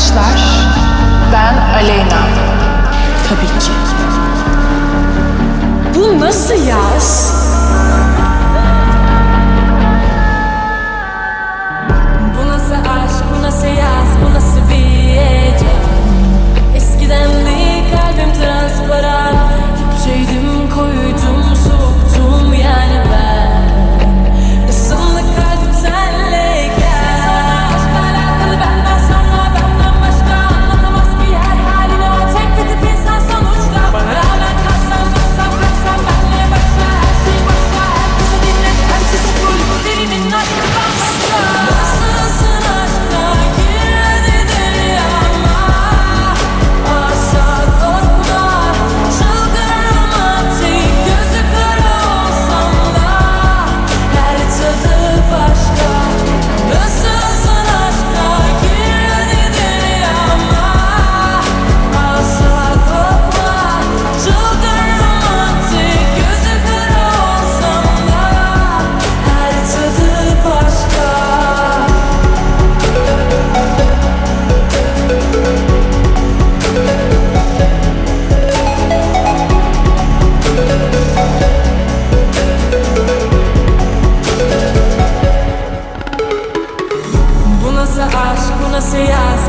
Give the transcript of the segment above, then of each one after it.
arkadaşlar. Ben Aleyna. Tabii ki. Bu nasıl ya?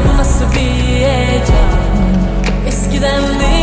bu nasıl bir heyecan? Eskiden değil.